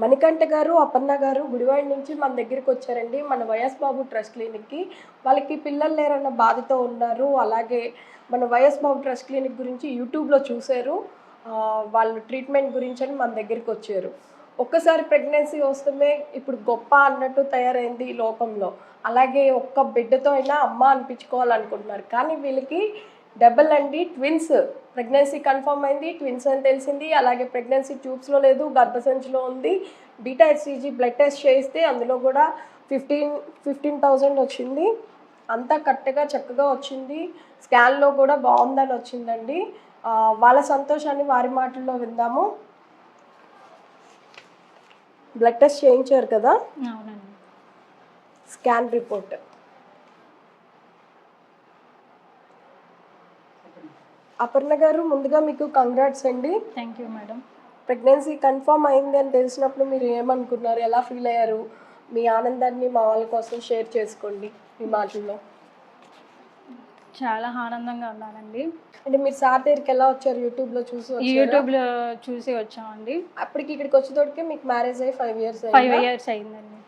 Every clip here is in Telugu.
మణికంఠ గారు అపర్ణ గారు గుడివాడ నుంచి మన దగ్గరికి వచ్చారండి. మన వైఎస్ బాబు ట్రస్ట్ క్లినిక్కి వాళ్ళకి పిల్లలు లేరన్న బాధతో ఉన్నారు. అలాగే మన వైఎస్ బాబు ట్రస్ట్ క్లినిక్ గురించి యూట్యూబ్లో చూశారు. వాళ్ళు ట్రీట్మెంట్ గురించి అని మన దగ్గరికి వచ్చారు. ఒక్కసారి ప్రెగ్నెన్సీ వస్తమే ఇప్పుడు గొప్ప అన్నట్టు తయారైంది ఈ లోకంలో. అలాగే ఒక్క బిడ్డతో అయినా అమ్మ అనిపించుకోవాలనుకుంటున్నారు. కానీ వీళ్ళకి డబుల్ అండి ట్విన్స్. ప్రెగ్నెన్సీ కన్ఫర్మ్ అయింది ట్విన్స్ అని తెలిసింది. అలాగే ప్రెగ్నెన్సీ ట్యూబ్స్లో లేదు గర్భసంచిలో ఉంది. బీటా హెచ్సిజీ బ్లడ్ టెస్ట్ చేస్తే అందులో కూడా ఫిఫ్టీన్ ఫిఫ్టీన్ థౌజండ్ వచ్చింది. అంతా కరెక్ట్గా చక్కగా వచ్చింది. స్కాన్లో కూడా బాగుందని వచ్చిందండి. వాళ్ళ సంతోషాన్ని వారి మాటల్లో విందాము. బ్లడ్ టెస్ట్ చేయించారు కదా? Scan report. అపర్ణ గారు ముందుగా మీకు కంగ్రాట్స్ అండి. Thank you madam pregnancy confirm అయింది అని తెలిసినప్పుడు మీరు ఏమనుకున్నారు? ఎలా ఫీల్ అయ్యారు? మీ ఆనందాన్ని మా వాళ్ళ కోసం షేర్ చేసుకోండి మీ మాటల్లో. చాలా ఆనందంగా ఉన్నానండి. అంటే మీరు సార్ దగ్గరికి ఎలా వచ్చారు? యూట్యూబ్లో చూసి ఈ వచ్చారా? యూట్యూబ్లో చూసి వచ్చామండి. అప్పటికి ఇక్కడికి వచ్చేటోటికి మీకు మ్యారేజ్ అయ్యి ఫైవ్ ఇయర్స్ ఫైవ్ ఇయర్స్ అయిందండి.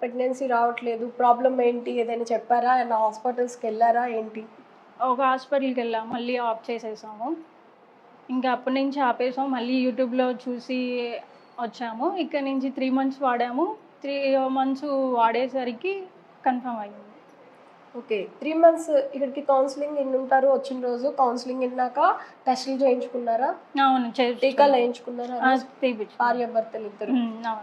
ప్రెగ్నెన్సీ రావట్లేదు. ప్రాబ్లం ఏంటి? ఏదైనా చెప్పారా? ఏమైనా హాస్పిటల్స్కి వెళ్ళారా? ఏంటి? ఒక హాస్పిటల్కి వెళ్ళాము మళ్ళీ ఆఫ్ చేసేసాము. ఇంకా అప్పటి నుంచి ఆపేసాము మళ్ళీ యూట్యూబ్లో చూసి వచ్చాము. ఇక్కడ నుంచి త్రీ మంత్స్ వాడాము. త్రీ మంత్స్ వాడేసరికి కన్ఫర్మ్ అయ్యింది ఓకే. త్రీ మంత్స్ ఇక్కడికి కౌన్సిలింగ్ ఎన్ని ఉంటారు వచ్చిన రోజు కౌన్సిలింగ్ విన్నాక టెస్టులు చేయించుకున్నారా? అవును టీకాలు వేయించుకున్నారా తీపిచ్చు భార్యాభర్తలు ఇద్దరు.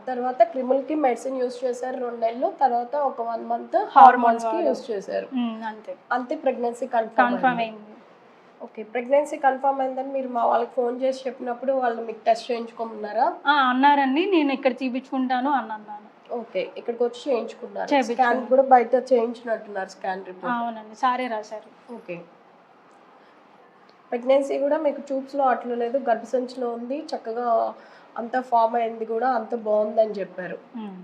తర్వాత క్రిములకి మెడిసిన్ యూస్ చేశారు రెండు నెలలు. తర్వాత ఒక వన్ మంత్ హార్మోన్స్కి. యూస్ చేశారు. అంతే. అంతే ప్రెగ్నెన్సీ కన్ఫర్మ్ అయింది. ఓకే ప్రెగ్నెన్సీ కన్ఫర్మ్ అయిందని మీరు మా వాళ్ళకి ఫోన్ చేసి చెప్పినప్పుడు వాళ్ళు మీకు టెస్ట్ చేయించుకోమన్నారా? అన్నారండి. నేను ఇక్కడ తీపిచ్చుకుంటాను అని అన్నాను. ఓకే ఇక్కడికి వచ్చి చేయించుకున్నారు చేయించుకున్నాం. స్కాన్ కూడా బయట చేయించినట్టున్నారు స్కాన్ రిపోర్ట్ అవునండి సారే రాశారు ఓకే ప్రెగ్నెన్సీ కూడా మీకు ట్యూబ్స్లో అట్లా లేదు గర్భసంచిలో ఉంది చక్కగా అంత ఫామ్ అయింది కూడా అంత బాగుందని చెప్పారు ఉమ్.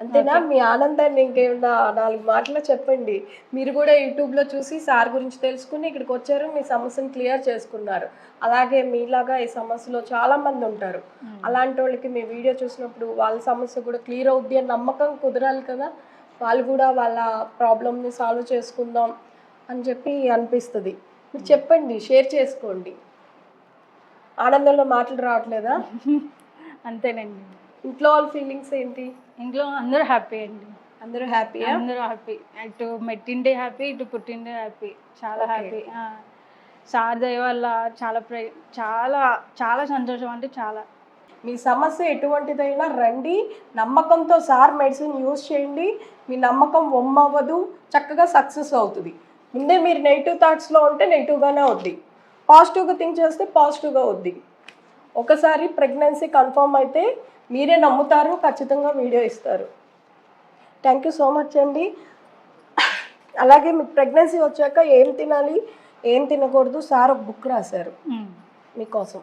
అంతేనా? మీ ఆనందాన్ని ఇంకేమన్నా నాలుగు మాటలు చెప్పండి. మీరు కూడా యూట్యూబ్లో చూసి సార్ గురించి తెలుసుకుని ఇక్కడికి వచ్చారు మీ సమస్యను క్లియర్ చేసుకున్నారు. అలాగే మీలాగా ఈ సమస్యలో చాలా మంది ఉంటారు. అలాంటి వాళ్ళకి మీ వీడియో చూసినప్పుడు వాళ్ళ సమస్య కూడా క్లియర్ అవుద్ది అని నమ్మకం కుదరాలి కదా. వాళ్ళు కూడా వాళ్ళ ప్రాబ్లమ్ని సాల్వ్ చేసుకుందాం అని చెప్పి అనిపిస్తుంది. మీరు చెప్పండి షేర్ చేసుకోండి. ఆనందంలో మాటలు రావట్లేదా? అంతేనండి. ఇంట్లో వాళ్ళ ఫీలింగ్స్ ఏంటి? ఇంట్లో అందరూ హ్యాపీ అండి. అందరూ హ్యాపీయా అందరూ హ్యాపీ అటు మెట్టిండే హ్యాపీ ఇటు పుట్టిండే హ్యాపీ చాలా హ్యాపీ సార్ దయ వల్ల చాలా ప్ర చాలా చాలా సంతోషం అంటే చాలా. మీ సమస్య ఎటువంటిదైనా రండి నమ్మకంతో సార్ మెడిసిన్ యూజ్ చేయండి. మీ నమ్మకం ఒమ్మవ్వదు చక్కగా సక్సెస్ అవుతుంది. ముందే మీరు నెగిటివ్ థాట్స్లో ఉంటే నెగిటివ్గానే అవుద్ది. పాజిటివ్గా థింక్ చేస్తే పాజిటివ్గా అవుద్ది. ఒకసారి ప్రెగ్నెన్సీ కన్ఫర్మ్ అయితే మీరే నమ్ముతారు ఖచ్చితంగా వీడియో ఇస్తారు థ్యాంక్ యూ సో మచ్ అండి అలాగే మీకు ప్రెగ్నెన్సీ వచ్చాక ఏం తినాలి ఏం తినకూడదు సార్ ఒక బుక్ రాశారు. మీకోసం.